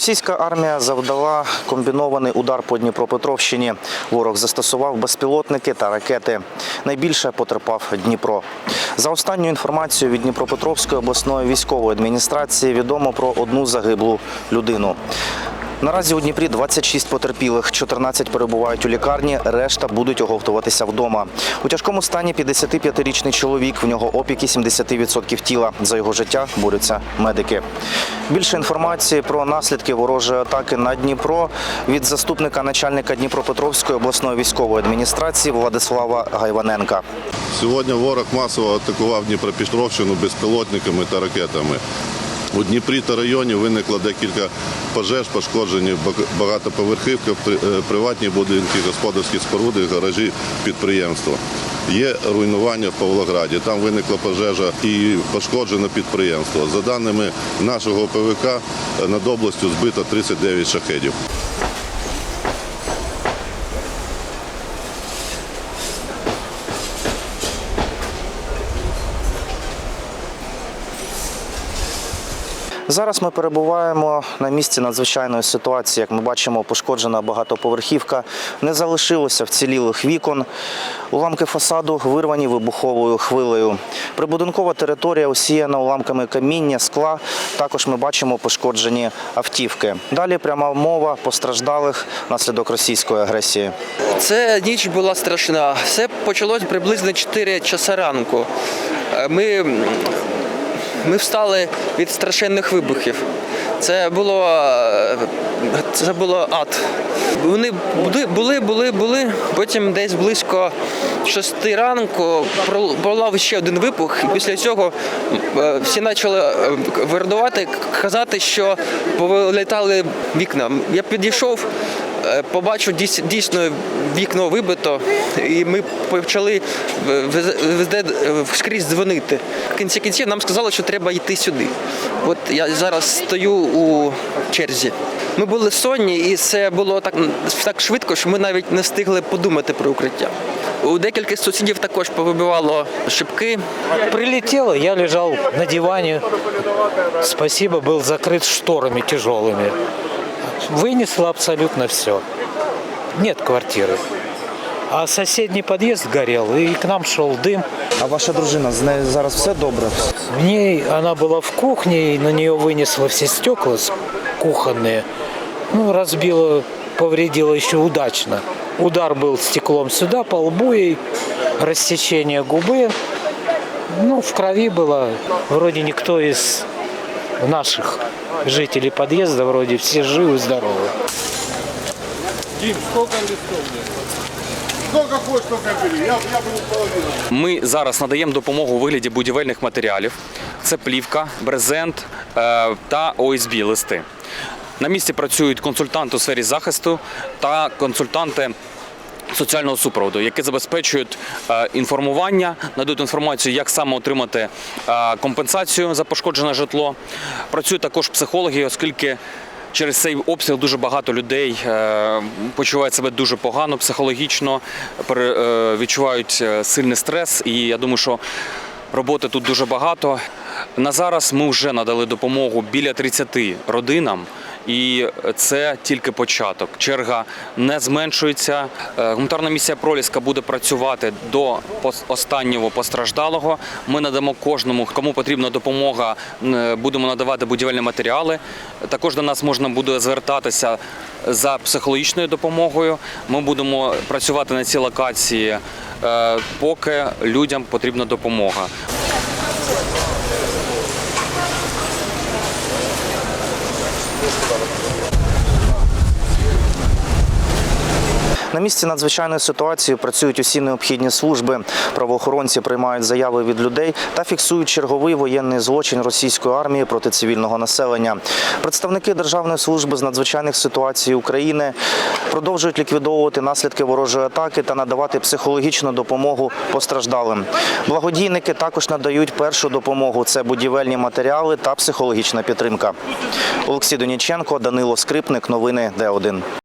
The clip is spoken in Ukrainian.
Російська армія завдала комбінований удар по Дніпропетровщині. Ворог застосував безпілотники та ракети. Найбільше потерпав Дніпро. За останню інформацію від Дніпропетровської обласної військової адміністрації відомо про одну загиблу людину. Наразі у Дніпрі 26 потерпілих, 14 перебувають у лікарні, решта будуть оговтуватися вдома. У тяжкому стані 55-річний чоловік, в нього опіки 70% тіла. За його життя борються медики. Більше інформації про наслідки ворожої атаки на Дніпро від заступника начальника Дніпропетровської обласної військової адміністрації Владислава Гайваненка. Сьогодні ворог масово атакував Дніпропетровщину безпілотниками та ракетами. У Дніпрі та районі виникло декілька пожеж, пошкоджені багатоповерхівки, е, приватні будинки, господарські споруди, гаражі, підприємства. Є руйнування в Павлограді. Там виникла пожежа і пошкоджено підприємство. За даними нашого ПВК, е, над областю збито 39 шахедів. Зараз ми перебуваємо на місці надзвичайної ситуації. Як ми бачимо, пошкоджена багатоповерхівка. Не залишилося вцілілих вікон. Уламки фасаду вирвані вибуховою хвилею. Прибудинкова територія осіяна уламками каміння, скла. Також ми бачимо пошкоджені автівки. Далі пряма мова постраждалих внаслідок російської агресії. Це ніч була страшна. Все почалось приблизно 4 часа ранку. Е, Ми, ми встали від страшенних вибухів. Це було, е, це було ад. Вони були, були, були. Потім десь близько 6 ранку прол- пролунав ще один вибух, і після цього е, всі почали е, вирдувати, казати, що повилітали вікна. Я підійшов, Побачив дійс- дійсно вікно вибито, і ми почали в- вез- везде е, скрізь дзвонити. В кінці кінців нам сказали, що треба йти сюди. От я зараз стою у черзі. Ми були сонні, і це було так, так швидко, що ми навіть не встигли подумати про укриття. У декількох сусідів також повибивало шибки. Прилетело, я лежал на диване. Спасибо, был закрыт шторами тяжелыми. Вынесло абсолютно все. Нет квартиры. А соседний подъезд горел, и к нам шел дым. А ваша дружина з нею зараз все добре? В ней она была в кухне, и на нее вынесло все стекла кухонные. Ну, разбила, повредила еще удачно. Удар был стеклом сюда, по лбу ей, рассечение губы. Ну, в крови было. Вроде никто из наших жителей подъезда, вроде все живы, здоровы. Сколько хочешь, столько бери. Я, я буду половину. Ми зараз надаємо допомогу у вигляді будівельних матеріалів. Це плівка, брезент е, та ОСБ листи. На місці працюють консультанти у сфері захисту та консультанти. Соціального супроводу, які забезпечують е, інформування, надають інформацію, як саме отримати е, компенсацію за пошкоджене житло. Працюють також психологи, оскільки через цей обстріл дуже багато людей е, почувають себе дуже погано психологічно, відчувають сильний стрес. І я думаю, що роботи тут дуже багато. На зараз ми вже надали допомогу біля 30 родинам. І це тільки початок. Черга не зменшується. Е, Гуманітарна місія Проліска буде працювати до останнього постраждалого. Ми надамо кожному, кому потрібна допомога, будемо надавати будівельні матеріали. Також до нас можна буде звертатися за психологічною допомогою. Ми будемо працювати на цій локації, е, поки людям потрібна допомога. На місці надзвичайної ситуації працюють усі необхідні служби. Правоохоронці приймають заяви від людей та фіксують черговий воєнний злочин російської армії проти цивільного населення. Представники Державної служби з надзвичайних ситуацій України продовжують ліквідовувати наслідки ворожої атаки та надавати психологічну допомогу постраждалим. Благодійники також надають першу допомогу. Це будівельні матеріали та психологічна підтримка. Олексій Доніченко, Данило Скрипник. Новини Д1.